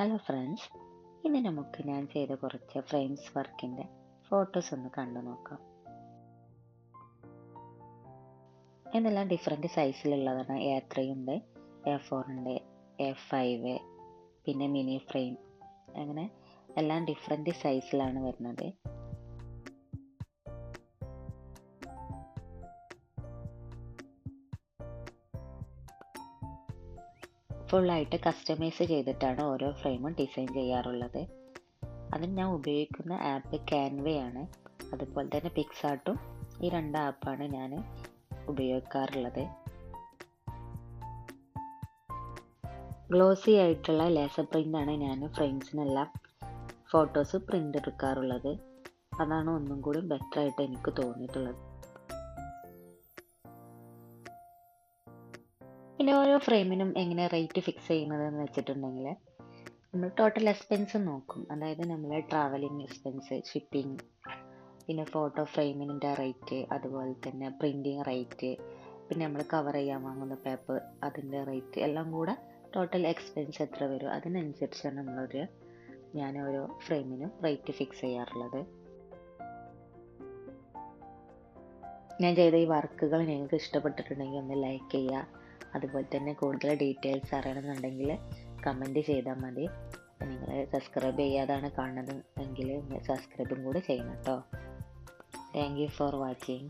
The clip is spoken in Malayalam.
ഹലോ ഫ്രണ്ട്സ് ഇന്ന് നമുക്ക് ഞാൻ ചെയ്ത കുറച്ച് ഫ്രെയിംസ് വർക്കിന്റെ ഫോട്ടോസ് ഒന്ന് കണ്ടു നോക്കാം. എന്നെല്ലാം ഡിഫറെന്റ് സൈസിലുള്ളതാണ് എ ത്രീ ഉണ്ട് എ ഫോർ ഉണ്ട് എ ഫൈവ് പിന്നെ മിനി ഫ്രെയിം അങ്ങനെ എല്ലാം ഡിഫറെന്റ് സൈസിലാണ് വരുന്നത്. ഫുള്ളായിട്ട് കസ്റ്റമൈസ് ചെയ്തിട്ടാണ് ഓരോ ഫ്രെയിമും ഡിസൈൻ ചെയ്യാറുള്ളത്. അതിന് ഞാൻ ഉപയോഗിക്കുന്ന ആപ്പ് ക്യാൻവയാണ് അതുപോലെ തന്നെ പിക്സാർട്ടും ഈ രണ്ട് ആപ്പാണ് ഞാൻ ഉപയോഗിക്കാറുള്ളത്. ഗ്ലോസി ആയിട്ടുള്ള ലേസർ പ്രിന്റാണ് ഞാൻ ഫ്രെയിംസിനെല്ലാം ഫോട്ടോസ് പ്രിന്റ് എടുക്കാറുള്ളത്. അതാണ് ഒന്നും കൂടി ബെറ്റർ ആയിട്ട് എനിക്ക് തോന്നിയിട്ടുള്ളത്. പിന്നെ ഓരോ ഫ്രെയിമിനും എങ്ങനെ റേറ്റ് ഫിക്സ് ചെയ്യുന്നത് എന്ന് വെച്ചിട്ടുണ്ടെങ്കിൽ നമ്മൾ ടോട്ടൽ എക്സ്പെൻസ് നോക്കും. അതായത് നമ്മൾ ട്രാവലിംഗ് എക്സ്പെൻസ് ഷിപ്പിംഗ് പിന്നെ ഫോട്ടോ ഫ്രെയിമിന്റെ റേറ്റ് അതുപോലെ തന്നെ പ്രിന്റിങ് റേറ്റ് പിന്നെ നമ്മൾ കവർ ചെയ്യാൻ വാങ്ങുന്ന പേപ്പർ അതിന്റെ റേറ്റ് എല്ലാം കൂടെ ടോട്ടൽ എക്സ്പെൻസ് എത്ര വരും? അതിനനുസരിച്ചാണ് നമ്മളൊരു ഞാൻ ഓരോ ഫ്രെയിമിനും റേറ്റ് ഫിക്സ് ചെയ്യാറുള്ളത്. ഞാൻ ചെയ്ത ഈ വർക്കുകൾ നിങ്ങൾക്ക് ഇഷ്ടപ്പെട്ടിട്ടുണ്ടെങ്കിൽ ഒന്ന് ലൈക്ക് ചെയ്യുക. അതുപോലെ തന്നെ കൂടുതൽ ഡീറ്റെയിൽസ് അറിയണമെന്നുണ്ടെങ്കിൽ കമന്റ് ചെയ്താൽ മതി. നിങ്ങൾ സബ്സ്ക്രൈബ് ചെയ്യാതാണ് കാണുന്നത് എങ്കിൽ സബ്സ്ക്രൈബും കൂടെ ചെയ്യണം കേട്ടോ താങ്ക് യു ഫോർ വാച്ചിങ്